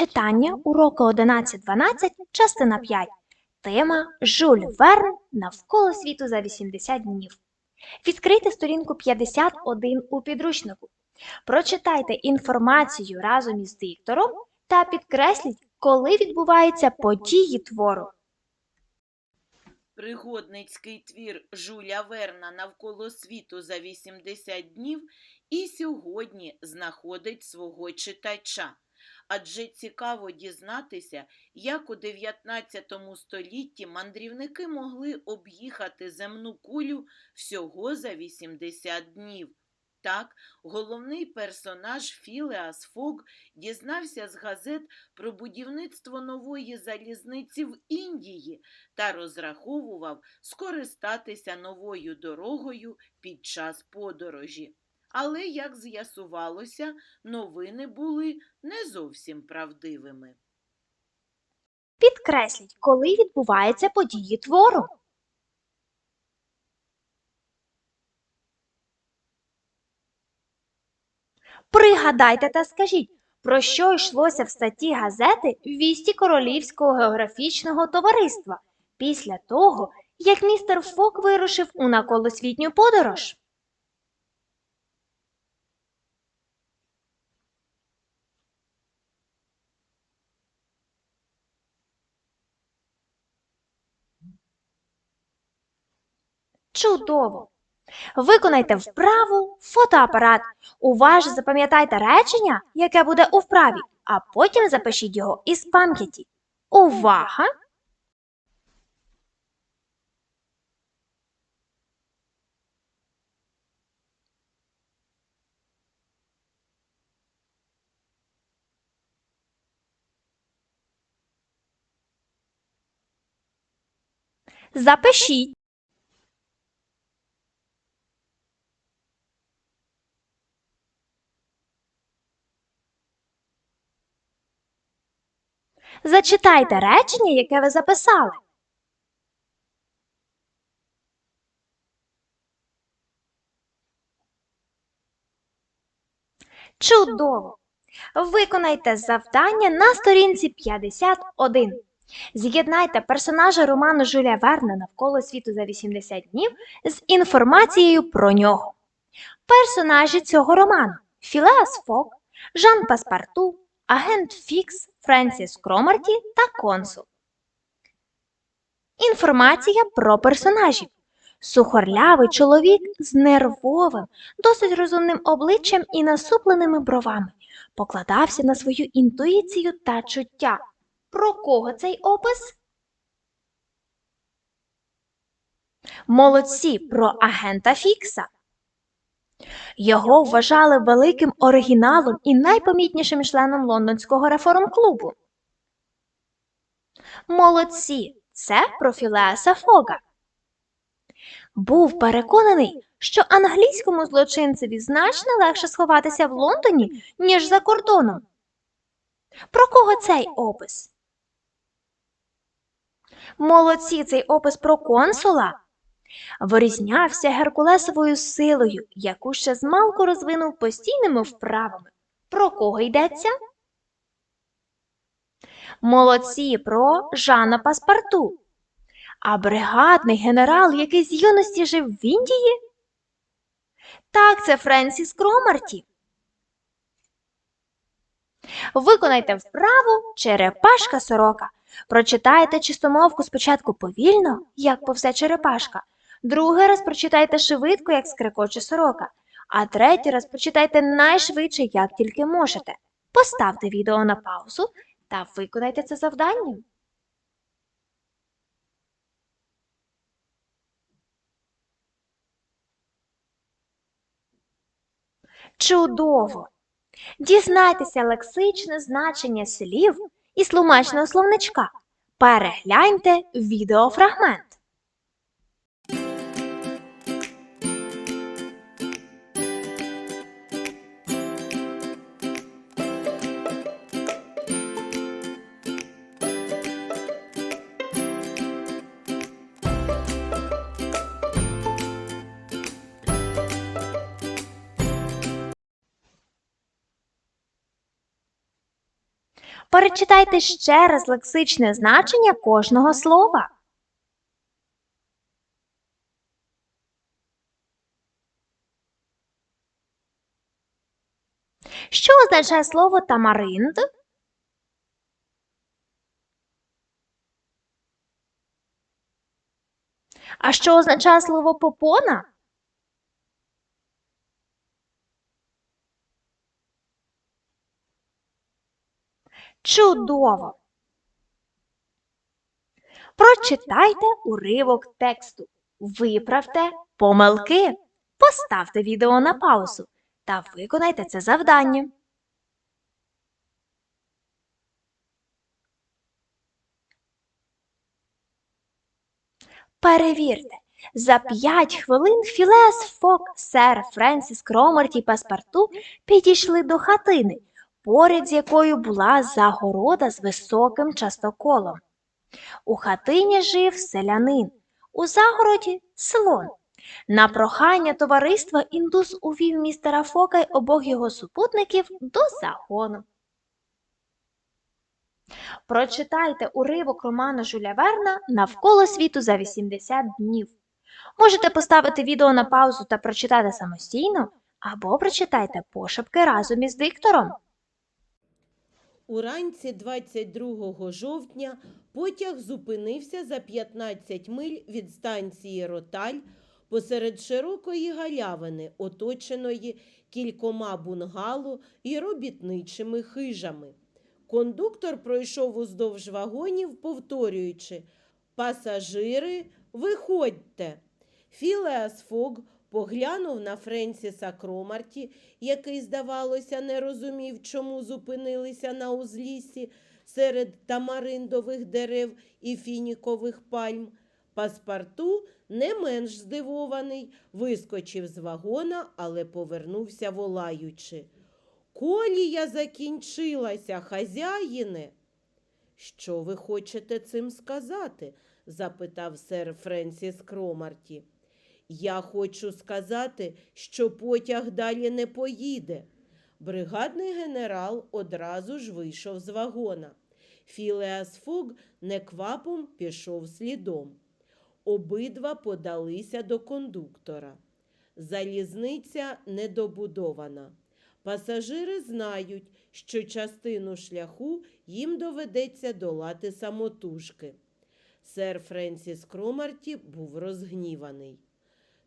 Читання уроку 11-12, частина 5. Тема Жюль Верн навколо світу за 80 днів. Відкрийте сторінку 51 у підручнику. Прочитайте інформацію разом із диктором та підкресліть, коли відбуваються події твору. Пригодницький твір Жуля Верна навколо світу за 80 днів і сьогодні знаходить свого читача. Адже цікаво дізнатися, як у 19 столітті мандрівники могли об'їхати земну кулю всього за 80 днів. Так, головний персонаж Філеас Фог дізнався з газет про будівництво нової залізниці в Індії та розраховував скористатися новою дорогою під час подорожі. Але, як з'ясувалося, новини були не зовсім правдивими. Підкресліть, коли відбуваються події твору. Пригадайте та скажіть, про що йшлося в статті газети «Вісті Королівського географічного товариства після того, як містер Фок вирушив у наколосвітню подорож. Чудово! Виконайте вправу фотоапарат. Уважно запам'ятайте речення, яке буде у вправі, а потім запишіть його із пам'яті. Увага! Запишіть. Зачитайте речення, яке ви записали. Чудово! Виконайте завдання на сторінці 51. З'єднайте персонажа роману Жюля Верна навколо світу за 80 днів з інформацією про нього. Персонажі цього роману Філеас Фок, Жан Паспарту, агент Фікс, Френсіс Кромарті та консул. Інформація про персонажів. Сухорлявий чоловік з нервовим, досить розумним обличчям і насупленими бровами покладався на свою інтуїцію та чуття. Про кого цей опис? Молодці про агента Фікса. Його вважали великим оригіналом і найпомітнішим членом лондонського реформ-клубу. Молодці, це про Філеаса Фога. Був переконаний, що англійському злочинцеві значно легше сховатися в Лондоні, ніж за кордоном. Про кого цей опис? Молодці цей опис про консула. Вирізнявся геркулесовою силою, яку ще змалку розвинув постійними вправами. Про кого йдеться? Молодці про Жана Паспарту. А бригадний генерал, який з юності жив в Індії? Так, це Френсіс Кромарті. Виконайте вправу черепашка сорока. Прочитайте чистомовку спочатку повільно, як повзе черепашка, другий раз прочитайте швидко, як скрикоче сорока, а третій раз прочитайте найшвидше, як тільки можете. Поставте відео на паузу та виконайте це завдання. Чудово! Дізнайтеся лексичне значення слів і тлумачного словничка. Перегляньте відеофрагмент. Перечитайте ще раз лексичне значення кожного слова. Що означає слово тамаринд? А що означає слово попона? Чудово! Прочитайте уривок тексту, виправте помилки, поставте відео на паузу та виконайте це завдання. Перевірте. За 5 хвилин Філес Фок, сер Френсіс Кромерті і Паспарту підійшли до хатини, поряд з якою була загорода з високим частоколом. У хатині жив селянин, у загороді слон. На прохання товариства індус увів містера Фока й обох його супутників до загону. Прочитайте уривок роману Жюля Верна Навколо світу за 80 днів. Можете поставити відео на паузу та прочитати самостійно, або прочитайте пошепки разом із диктором. Уранці 22 жовтня потяг зупинився за 15 миль від станції Роталь посеред широкої галявини, оточеної кількома бунгало і робітничими хижами. Кондуктор пройшов уздовж вагонів, повторюючи Пасажири, виходьте. Філеас Фог поглянув на Френсіса Кромарті, який, здавалося, не розумів, чому зупинилися на узліссі серед тамариндових дерев і фінікових пальм. Паспарту, не менш здивований, вискочив з вагона, але повернувся волаючи. Колія закінчилася, хазяїне. Що ви хочете цим сказати? запитав сер Френсіс Кромарті. Я хочу сказати, що потяг далі не поїде. Бригадний генерал одразу ж вийшов з вагона. Філеас Фог неквапом пішов слідом. Обидва подалися до кондуктора. Залізниця недобудована. Пасажири знають, що частину шляху їм доведеться долати самотужки. Сер Френсіс Кромарті був розгніваний.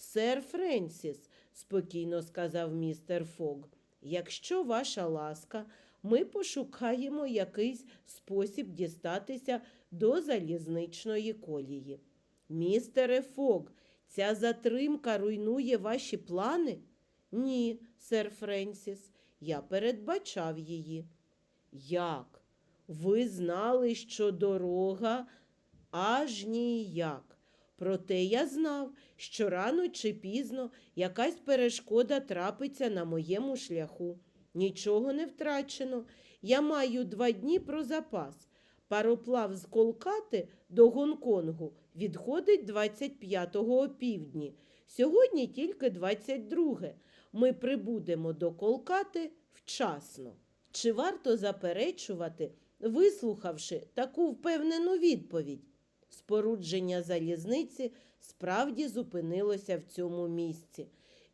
Сер Френсіс, спокійно сказав містер Фог, якщо ваша ласка, ми пошукаємо якийсь спосіб дістатися до залізничної колії. Містере Фог, ця затримка руйнує ваші плани? Ні, сер Френсіс, я передбачав її. Як? Ви знали, що дорога аж ніяк. Проте я знав, що рано чи пізно якась перешкода трапиться на моєму шляху. Нічого не втрачено. Я маю два дні про запас. Пароплав з Колкати до Гонконгу відходить 25-го опівдні. Сьогодні тільки 22-ге. Ми прибудемо до Колкати вчасно. Чи варто заперечувати, вислухавши таку впевнену відповідь? Спорудження залізниці справді зупинилося в цьому місці.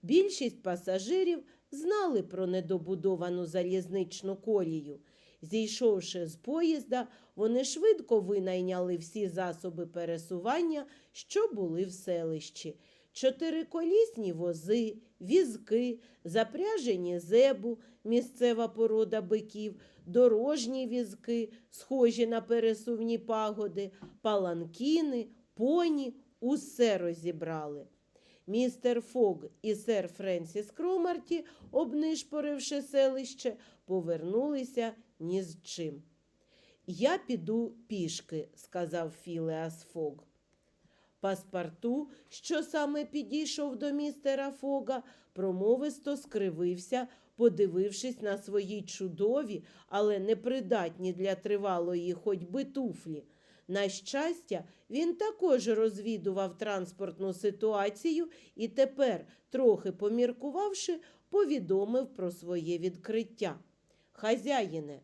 Більшість пасажирів знали про недобудовану залізничну колію. Зійшовши з поїзда, вони швидко винайняли всі засоби пересування, що були в селищі. Чотириколісні вози, візки, запряжені зебу, місцева порода биків, дорожні візки, схожі на пересувні пагоди, паланкіни, поні усе розібрали. Містер Фог і сер Френсіс Кромарті, обнишпоривши селище, повернулися ні з чим. Я піду пішки, сказав Філеас Фог. Паспарту, що саме підійшов до містера Фога, промовисто скривився, подивившись на свої чудові, але непридатні для тривалої ходьби туфлі. На щастя, він також розвідував транспортну ситуацію і тепер, трохи поміркувавши, повідомив про своє відкриття. Хазяїне,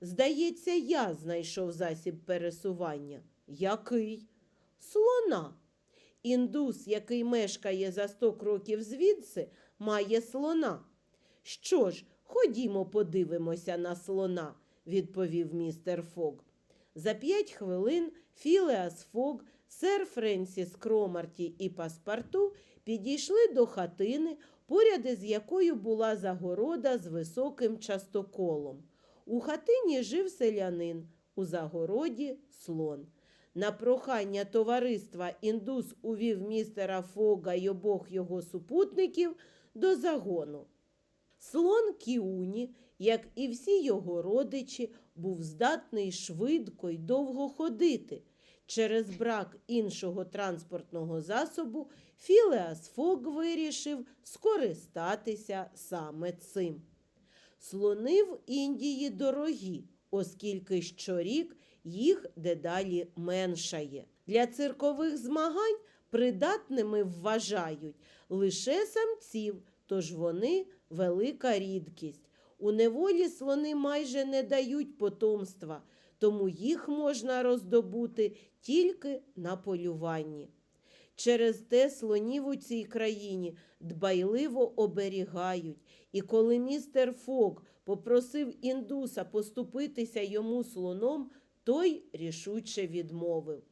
Здається, я знайшов засіб пересування. Який? Слона. Індус, який мешкає за сто кроків звідси, має слона. Що ж, ходімо подивимося на слона, відповів містер Фог. За п'ять хвилин Філеас Фог, сер Френсіс Кромарті і паспарту підійшли до хатини, поряд із якою була загорода з високим частоколом. У хатині жив селянин, у загороді слон. На прохання товариства індус увів містера Фога й обох його супутників до загону. Слон Кіуні, як і всі його родичі, був здатний швидко й довго ходити. Через брак іншого транспортного засобу Філеас Фог вирішив скористатися саме цим. Слони в Індії дорогі, оскільки щорік їх дедалі меншає. Для циркових змагань придатними вважають лише самців, тож вони велика рідкість. У неволі слони майже не дають потомства, тому їх можна роздобути тільки на полюванні. Через те слонів у цій країні дбайливо оберігають, і коли містер Фок попросив індуса поступитися йому слоном, той рішуче відмовив.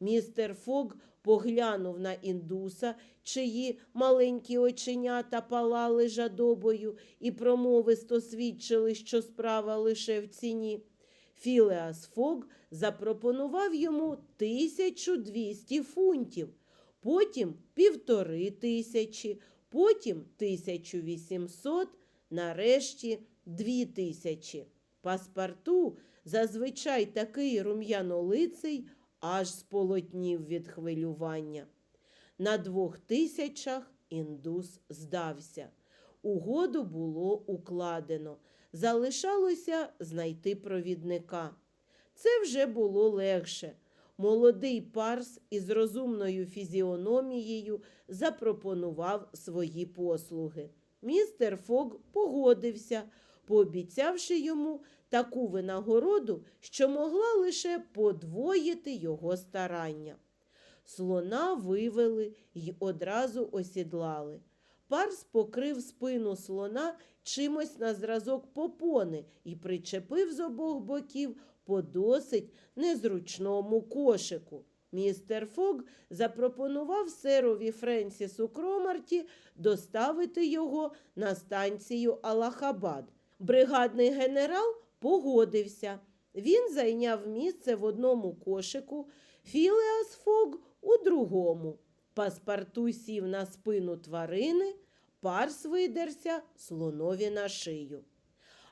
Містер Фок поглянув на індуса, чиї маленькі оченята палали жадобою і промовисто свідчили, що справа лише в ціні. Філеас Фог запропонував йому 1200 фунтів, потім півтори тисячі, потім 1800, нарешті дві тисячі. Паспарту, зазвичай такий рум'янолиций, аж сполотнів від хвилювання. На двох тисячах індус здався. Угоду було укладено. Залишалося знайти провідника. Це вже було легше. Молодий парс із розумною фізіономією запропонував свої послуги. Містер Фог погодився, пообіцявши йому таку винагороду, що могла лише подвоїти його старання. Слона вивели й одразу осідлали. Парс покрив спину слона чимось на зразок попони і причепив з обох боків по досить незручному кошику. Містер Фог запропонував серові Френсісу Кромарті доставити його на станцію Аллахабад. Бригадний генерал погодився. Він зайняв місце в одному кошику, Філеас Фог у другому. Паспарту сів на спину тварини, парс видерся слонові на шию.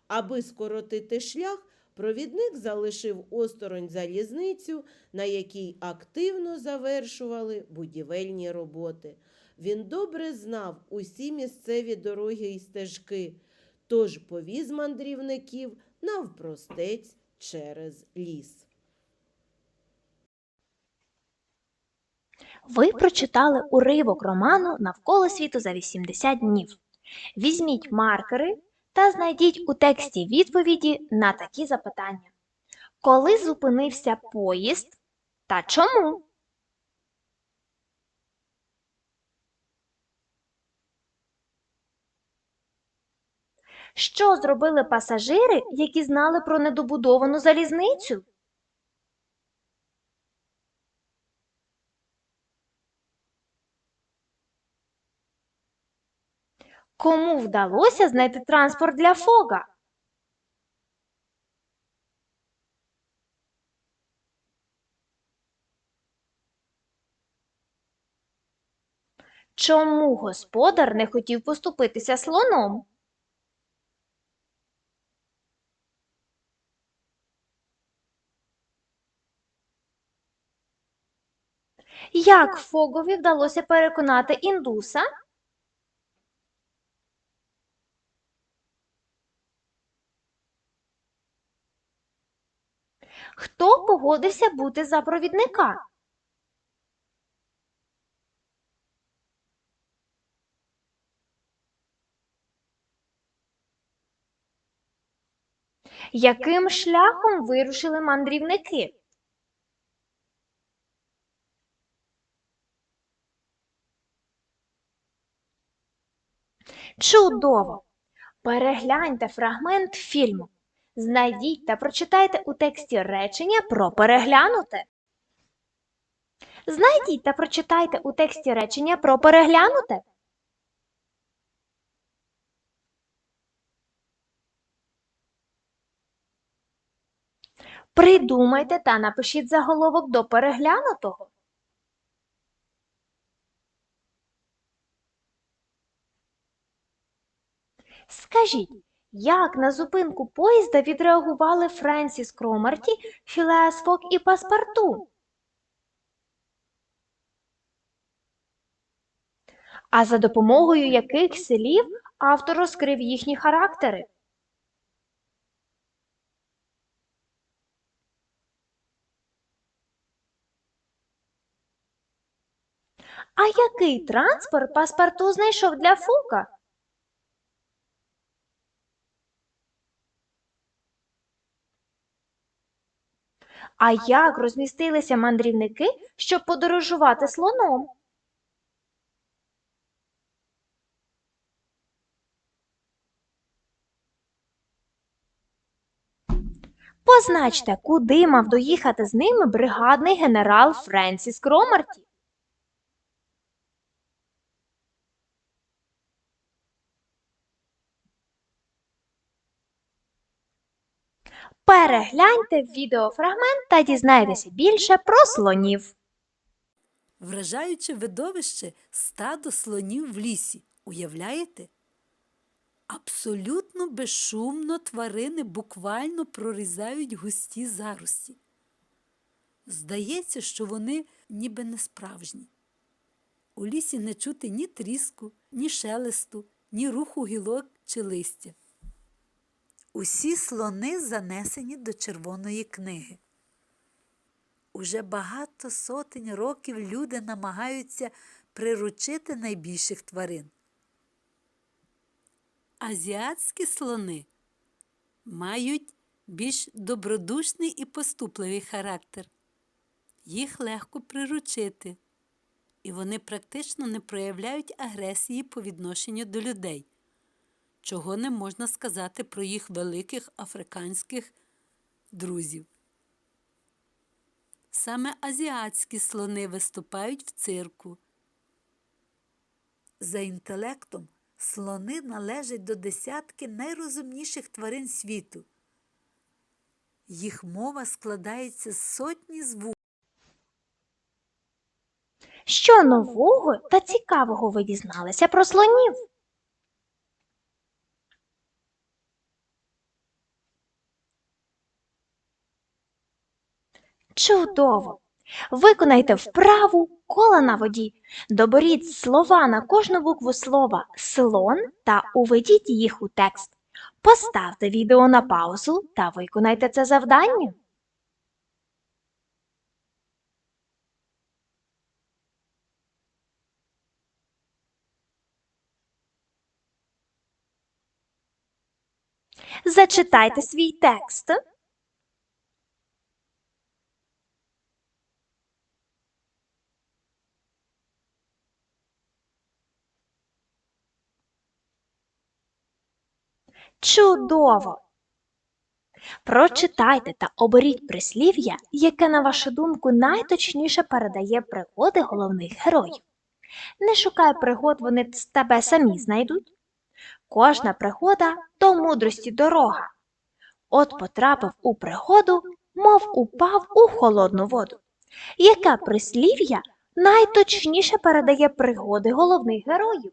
Аби скоротити шлях, провідник залишив осторонь залізницю, на якій активно завершували будівельні роботи. Він добре знав усі місцеві дороги і стежки, тож повіз мандрівників навпростець через ліс. Ви прочитали уривок роману Навколо світу за 80 днів. Візьміть маркери та знайдіть у тексті відповіді на такі запитання. Коли зупинився поїзд та чому? Що зробили пасажири, які знали про недобудовану залізницю? Кому вдалося знайти транспорт для Фога? Чому господар не хотів поступитися слоном? Як Фогові вдалося переконати індуса? Хто погодився бути за провідника? Яким шляхом вирушили мандрівники? Чудово! Перегляньте фрагмент фільму. Знайдіть та прочитайте у тексті речення про переглянуте. Знайдіть та прочитайте у тексті речення про переглянуте. Придумайте та напишіть заголовок до переглянутого. Скажіть, як на зупинку поїзда відреагували Френсіс Кромарті, Філеас Фок і Паспарту? А за допомогою яких слів автор розкрив їхні характери? А який транспорт паспорту знайшов для Фока? А як розмістилися мандрівники, щоб подорожувати слоном? Позначте, куди мав доїхати з ними бригадний генерал Френсіс Кромарті. Перегляньте відеофрагмент та дізнайтеся більше про слонів. Вражаюче видовище стадо слонів в лісі. Уявляєте? Абсолютно безшумно тварини буквально прорізають густі зарості. Здається, що вони ніби не справжні. У лісі не чути ні тріску, ні шелесту, ні руху гілок чи листя. Усі слони занесені до Червоної книги. Уже багато сотень років люди намагаються приручити найбільших тварин. Азіатські слони мають більш добродушний і поступливий характер. Їх легко приручити, і вони практично не проявляють агресії по відношенню до людей, чого не можна сказати про їх великих африканських друзів. Саме азіатські слони виступають в цирку. За інтелектом слони належать до десятки найрозумніших тварин світу. Їх мова складається з сотні звуків. Що нового та цікавого ви дізналися про слонів? Чудово! Виконайте вправу кола на воді. Доберіть слова на кожну букву слова слон та уведіть їх у текст. Поставте відео на паузу та виконайте це завдання. Зачитайте свій текст. Чудово! Прочитайте та оберіть прислів'я, яке, на вашу думку, найточніше передає пригоди головних героїв. Не шукай пригод, вони з тебе самі знайдуть. Кожна пригода до мудрості дорога. От потрапив у пригоду, мов упав у холодну воду. Яке прислів'я найточніше передає пригоди головних героїв?